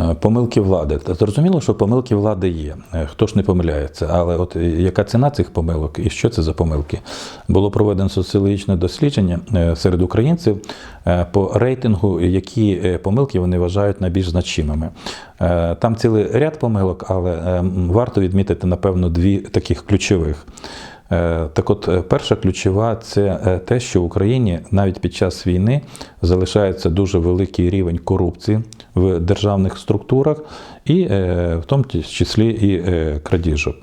Е, Помилки влади. Зрозуміло, що помилки влади є. Е, Хто ж не помиляється? Але от е, яка ціна цих помилок і що це за помилки? Було проведено соціологічне дослідження серед українців по рейтингу, які помилки вони вважають найбільш значимими. Там цілий ряд помилок, але е, варто відмітити, напевно, дві таких ключових. Е, Так от, е, перша ключова це е, те, що в Україні навіть під час війни залишається дуже великий рівень корупції в державних структурах, і в тому числі і крадіжок.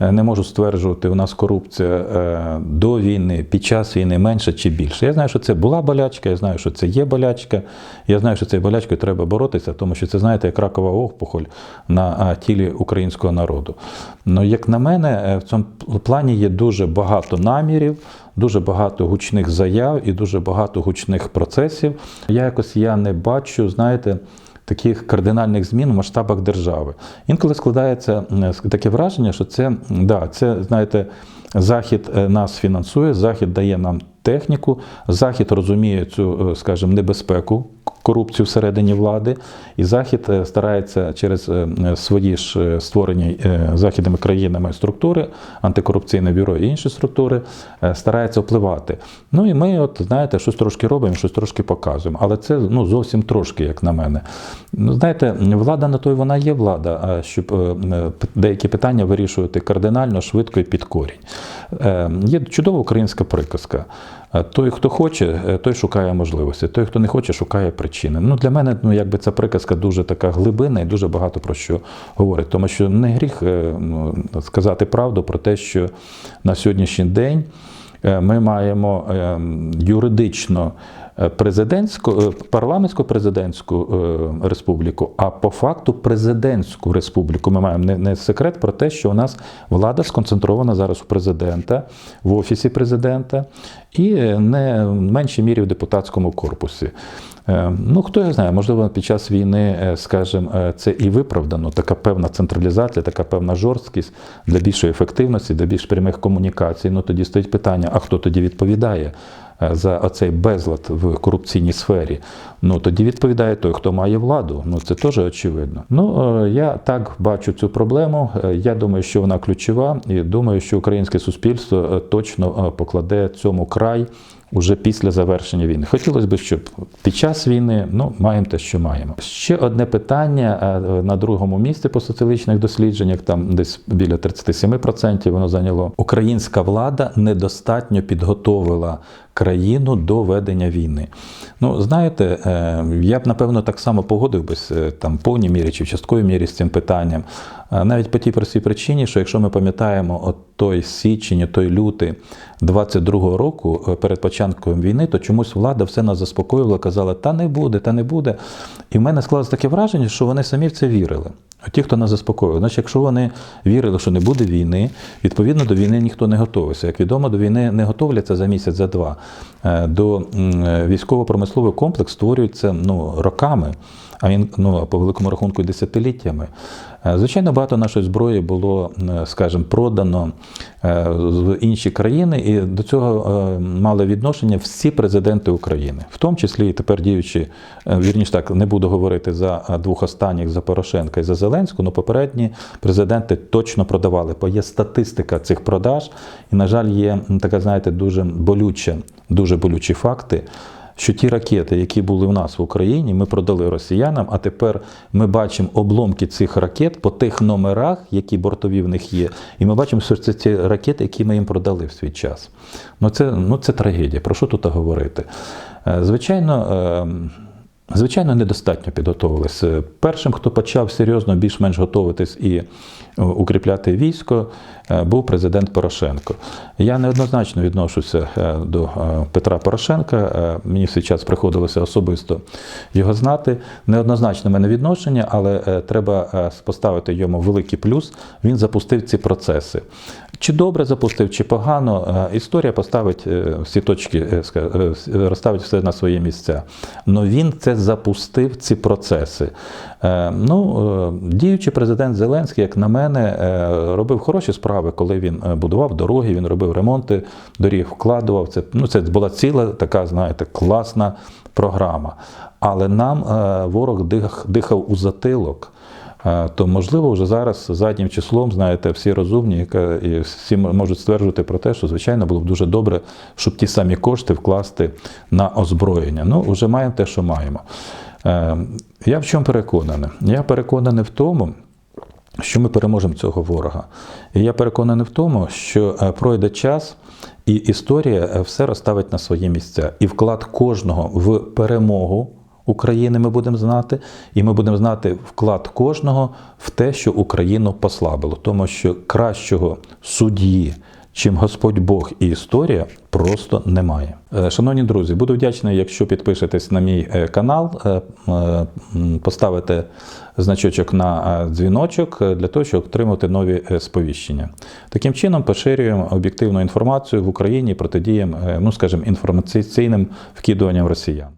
Е, Не можу стверджувати, у нас корупція е, до війни, під час війни менше чи більше. Я знаю, що це була болячка, я знаю, що це є болячка. Я знаю, що цією болячкою треба боротися, тому що це, знаєте, як ракова опухоль на тілі українського народу. Ну, як на мене, е, в цьому плані є дуже багато намірів, дуже багато гучних заяв і дуже багато гучних процесів. Я якось я не бачу, знаєте таких кардинальних змін в масштабах держави. Інколи складається м, таке враження, що це, да, це знаєте, Захід е, нас фінансує, Захід дає нам техніку, Захід розуміє цю, е, скажімо, небезпеку. Корупцію всередині влади, і Захід е, старається через е, свої ж е, створені е, західними країнами структури, антикорупційне бюро і інші структури, е, старається впливати. Ну і ми, от знаєте, щось трошки робимо, щось трошки показуємо. Але це ну зовсім трошки, як на мене. Ну, знаєте, влада на то й вона є влада, щоб е, е, деякі питання вирішувати кардинально, швидко і під корінь. Е, Є чудова українська приказка. Е, Той, хто хоче, е, той шукає можливості. Той, хто не хоче, шукає причини. Ну, для мене ну, якби ця приказка дуже така глибина і дуже багато про що говорить. Тому що не гріх е, ну, сказати правду про те, що на сьогоднішній день ми маємо е, юридично е, президентську, парламентську парламентсько-президентську е, республіку, а по факту президентську республіку. Ми маємо не, секрет про те, що у нас влада сконцентрована зараз у президента, в офісі президента і е, не в меншій мірі в депутатському корпусі. Е, Ну, хто його знає, можливо, під час війни, е, скажімо, е, це і виправдано, така певна централізація, така певна жорсткість для більшої ефективності, для більш прямих комунікацій. Ну тоді стоїть питання: а хто тоді відповідає? За оцей безлад в корупційній сфері, ну тоді відповідає той, хто має владу. Ну це теж очевидно. Ну я так бачу цю проблему. Я думаю, що вона ключова, і думаю, що українське суспільство точно покладе цьому край уже після завершення війни. Хотілося б, щоб під час війни ну маємо те, що маємо. Ще одне питання е, на другому місці по соціологічних дослідженнях, там десь біля 37% воно зайняло. Українська влада недостатньо підготовила країну до ведення війни. Ну, знаєте, е, я б напевно так само погодив би там в повній мірі чи в частковій мірі з цим питанням. Е, Навіть по тій простій причині, що якщо ми пам'ятаємо от той січень, той лютий 22-го року е, перед початком війни, то чомусь влада все нас заспокоювала, казала, та не буде, та не буде. І в мене склалось таке враження, що вони самі в це вірили. Ті, хто нас заспокоював. Значить, якщо вони вірили, що не буде війни, відповідно до війни ніхто не готовився. Як відомо, до війни не готовляться за місяць, за два. Е, До е, військово-промисловий комплекс створюється ну, роками, а він ну, по великому рахунку десятиліттями. Е, Звичайно, багато нашої зброї було, е, скажімо, продано е, в інші країни, і до цього е, мали відношення всі президенти України, в тому числі і тепер діючі, е, вірніше так, не буду говорити за е, двох останніх за Порошенка і за Зеленського, але попередні президенти точно продавали. Бо є статистика цих продаж, і, на жаль, є така, знаєте, дуже болюча, дуже болючі факти що ті ракети, які були в нас в Україні, ми продали росіянам, а тепер ми бачимо обломки цих ракет по тих номерах, які бортові в них є. І ми бачимо, що це ті ракети, які ми їм продали в свій час. Ну це, ну, це трагедія. Про що тут говорити? Е, Звичайно. е, Звичайно, недостатньо підготовилися. Першим, хто почав серйозно більш-менш готуватись і укріпляти військо, е, був президент Порошенко. Я неоднозначно відношуся е, до е, Петра Порошенка. Мені в час приходилося особисто його знати. Неоднозначне в мене відношення, але треба поставити йому великий плюс. Він запустив ці процеси. Чи добре запустив, чи погано, історія поставить всі точки, розставить все на свої місця. Но він це запустив ці процеси. Ну, діючий президент Зеленський, як на мене, мене, е, робив хороші справи, коли він е, будував дороги, він робив ремонти доріг, вкладував це. Ну, це була ціла така, знаєте, класна програма. Але нам е, ворог дихав у затилок. То можливо, вже зараз заднім числом, знаєте, всі розумні, і всі можуть стверджувати про те, що звичайно було б дуже добре, щоб ті самі кошти вкласти на озброєння. Ну, вже маємо те, що маємо. Е, Я в чому переконаний? Я переконаний в тому, що ми переможемо цього ворога. І я переконаний в тому, що е, пройде час, і історія е, все розставить на свої місця. І вклад кожного в перемогу України ми будемо знати, і ми будемо знати вклад кожного в те, що Україну послабило. Тому що кращого судді, чим Господь Бог і історія, просто немає. Е, Шановні друзі, буду вдячний, якщо підпишетесь на мій е, канал, е, поставите значочок на дзвіночок для того, щоб отримати нові сповіщення. Таким чином поширюємо об'єктивну інформацію в Україні, протидіємо, е, ну скажімо, інформаційним вкидуванням росіян.